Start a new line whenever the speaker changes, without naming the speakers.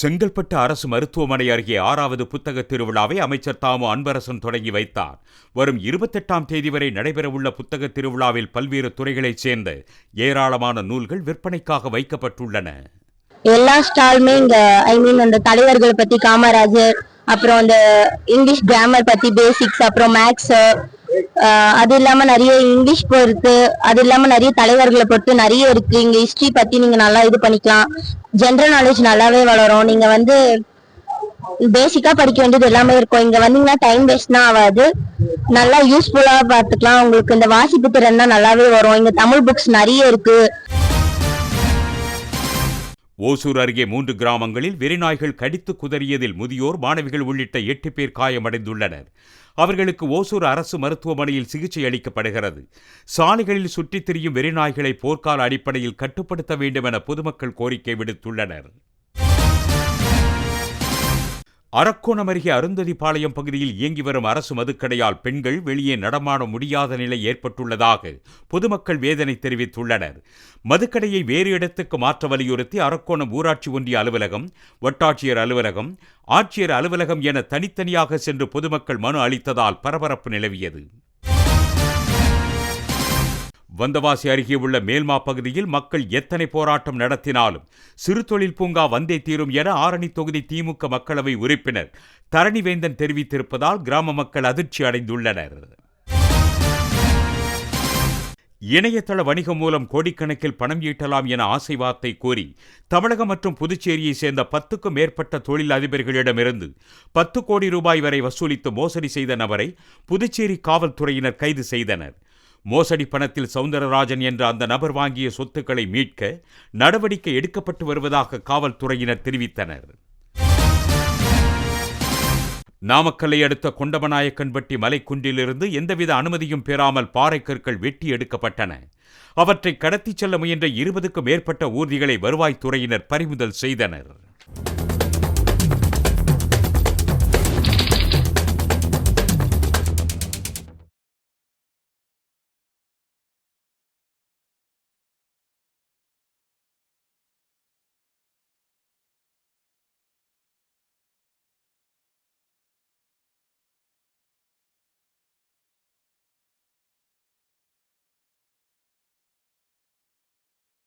செங்கல்பட்டு அரசு மருத்துவமனை அருகே ஆறாவது புத்தக திருவிழாவை அமைச்சர் தாமு அன்பரசன் தொடங்கி வைத்தார். வரும் இருபத்தெட்டாம் தேதி வரை நடைபெறவுள்ள புத்தக திருவிழாவில் பல்வேறு துறைகளைச் சேர்ந்த ஏராளமான நூல்கள் விற்பனைக்காக வைக்கப்பட்டுள்ளன.
எல்லா ஸ்டாலுமே இங்க ஐ மீன் அந்த தலைவர்களை பத்தி காமராஜர் அப்புறம் அந்த இங்கிலீஷ் கிராமர் பத்தி பேசிக்ஸ் அப்புறம் மேக்ஸ் அது இல்லாம நிறைய இங்கிலீஷ் பொறுத்து அது இல்லாம நிறைய தலைவர்களை பொறுத்து நிறைய இருக்கு. இங்க ஹிஸ்டரி பத்தி நீங்க நல்லா இது பண்ணிக்கலாம். ஜென்ரல் நாலேஜ் நல்லாவே வளரும். நீங்க வந்து பேசிக்கா படிக்க வேண்டியது எல்லாமே இருக்கும். இங்க வந்தீங்கன்னா டைம் வேஸ்ட்னா ஆகாது. நல்லா யூஸ்ஃபுல்லா பார்த்துக்கலாம். உங்களுக்கு இந்த வாசிப்பு திறன் தான் நல்லாவே வரும். இங்க தமிழ் புக்ஸ் நிறைய இருக்கு.
ஓசூர் அருகே மூன்று கிராமங்களில் வெறிநாய்கள் கடித்து குதறியதில் முதியோர் மாணவிகள் உள்ளிட்ட எட்டு பேர் காயமடைந்துள்ளனர். அவர்களுக்கு ஓசூர் அரசு மருத்துவமனையில் சிகிச்சை அளிக்கப்படுகிறது. சாலைகளில் சுற்றித் திரியும் வெறிநாய்களை போர்க்கால அடிப்படையில் கட்டுப்படுத்த வேண்டும் என பொதுமக்கள் கோரிக்கை விடுத்துள்ளனர். அரக்கோணம் அருகே அருந்ததிபாளையம் பகுதியில் இயங்கி வரும் அரசு மதுக்கடையால் பெண்கள் வெளியே நடமாட முடியாத நிலை ஏற்பட்டுள்ளதாக பொதுமக்கள் வேதனை தெரிவித்துள்ளனர். மதுக்கடையை வேறு இடத்துக்கு மாற்ற வலியுறுத்தி அரக்கோணம் ஊராட்சி ஒன்றிய அலுவலகம் வட்டாட்சியர் அலுவலகம் ஆட்சியர் அலுவலகம் என தனித்தனியாக சென்று பொதுமக்கள் மனு அளித்ததால் பரபரப்பு நிலவியது. வந்தவாசி அருகே உள்ள மேல்மா பகுதியில் மக்கள் எத்தனை போராட்டம் நடத்தினாலும் சிறு தொழில் பூங்கா வந்தே தீரும் என ஆரணி தொகுதி திமுக மக்களவை உறுப்பினர் தரணிவேந்தன் தெரிவித்திருப்பதால் கிராம மக்கள் அதிர்ச்சி அடைந்துள்ளனர். இணையதள வணிகம் மூலம் கோடிக்கணக்கில் பணம் ஈட்டலாம் என ஆசை வார்த்தை கூறி தமிழகம் மற்றும் புதுச்சேரியை சேர்ந்த பத்துக்கும் மேற்பட்ட தொழில் அதிபர்களிடமிருந்து பத்து கோடி ரூபாய் வரை வசூலித்து மோசடி செய்த நபரை புதுச்சேரி காவல்துறையினர் கைது செய்தனர். மோசடி பணத்தில் சவுந்தரராஜன் என்ற அந்த நபர் வாங்கிய சொத்துக்களை மீட்க நடவடிக்கை எடுக்கப்பட்டு வருவதாக காவல்துறையினர் தெரிவித்தனர். நாமக்கல்லை அடுத்த கொண்டமநாயக்கன்பட்டி மலைக்குன்றிலிருந்து எந்தவித அனுமதியும் பெறாமல் பாறைக்கற்கள் வெட்டி எடுக்கப்பட்டன. அவற்றை கடத்திச் செல்ல முயன்ற இருபதுக்கும் மேற்பட்ட ஊர்திகளை வருவாய்த்துறையினர் பறிமுதல் செய்தனர்.